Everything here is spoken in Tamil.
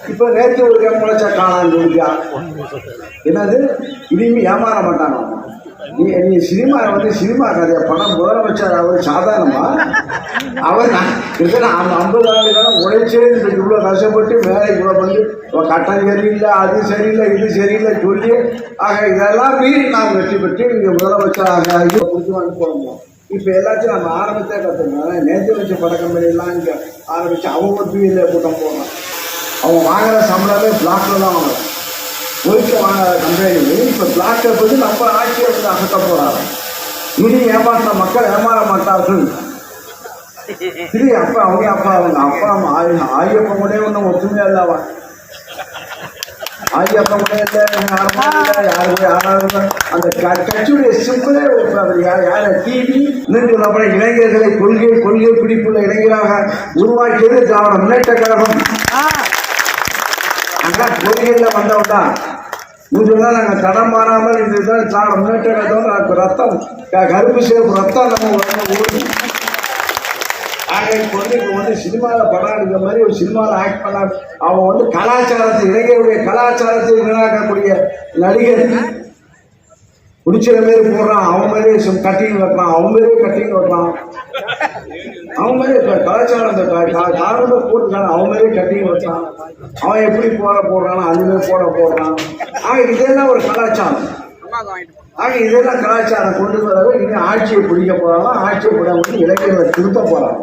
இப்போ நேற்று ஒரு கேம் முளைச்சா காணான்னு சொல்லியா என்னது? இனிமே ஏமாற மாட்டாங்க நீ நீ சினிமா வந்து சினிமா கதையை பணம் முதலமைச்சர் அவர் சாதாரணமா? அவர் அந்த ஐம்பது ஆண்டு உழைச்சே இவ்வளவு இவ்வளோ கஷ்டப்பட்டு வேலை இவ்வளோ வந்து கட்டம் சரியில்லை அது சரியில்லை இது சரியில்லை சொல்லி ஆக இதெல்லாம் மீறி நாம் வெற்றி பெற்று இங்கே முதலமைச்சராக இது கொடுத்து போகணும்? இப்போ எல்லாத்தையும் நம்ம ஆரம்பித்தே கற்றுக்கணும் நேற்று வச்ச பட கம்பெனிலாம் இங்கே ஆரம்பித்து அவங்க ஒரு பிஎல்ஏ கூட்டம் போடுறோம் அவங்க வாங்குற சம்பளமே பிளாக்ல தான் வாங்குறாங்க. ஒயிட்டில் வாங்குற கம்பெனி இப்போ பிளாக்கை பற்றி நம்ம ஆட்சியை வந்து அசத்த போகிறாங்க இனி ஏமாற்ற மக்கள் ஏமாற மாட்டார்கள். சரி அப்பா அவங்க அப்பா அவங்க அப்பா அம்மா ஆயி ஆயப்பன் கூட ஒன்றும் ஒத்துமையா இல்லாவா? ஆயப்பன் கூட இல்லை யாருமா இல்லை யாரு யாராவது அந்த கட்சியுடைய சிம்பிளே ஒரு யார் யார? டிவி. நின்று அப்புறம் இளைஞர்களை கொள்கை கொள்கை பிடிப்புள்ள இளைஞராக உருவாக்கியது திராவிட முன்னேற்ற கழகம். அதான் கொள்கையில் வந்தவன் தான் இதுதான் நாங்கள் தடம் மாறாமல் இதுதான் திராவிட முன்னேற்ற ரத்தம் கருப்பு சிவப்பு ரத்தம் நம்ம உடம்புல ஆக இப்போ வந்து இப்போ வந்து சினிமாவில் படம் எடுக்கிற மாதிரி ஒரு சினிமாவில் ஆக்ட் பண்ண அவன் வந்து கலாச்சாரத்தை இளைஞருடைய கலாச்சாரத்தை வீணாக்கக்கூடிய நடிகர். குடிச்சிற மாரி போடுறான் அவன் மாதிரியே கட்டிங் வெட்டுறான் அவன் மாதிரியே கட்டிங் வெட்டுறான் அவன் மாதிரியே கலாச்சாரம் அந்த காரணத்தை போட்டுக்கான அவன் மாதிரியே கட்டிங் வெட்டுறான் அவன் எப்படி போட போடுறானோ அதுவே போட போடுறான். ஆக இதெல்லாம் ஒரு கலாச்சாரம். ஆக இதெல்லாம் கலாச்சாரம் கொண்டு வர இனி ஆட்சியை பிடிக்க போறாங்க ஆட்சியை பிடிக்க இளைஞர்களை திருத்த போறாங்க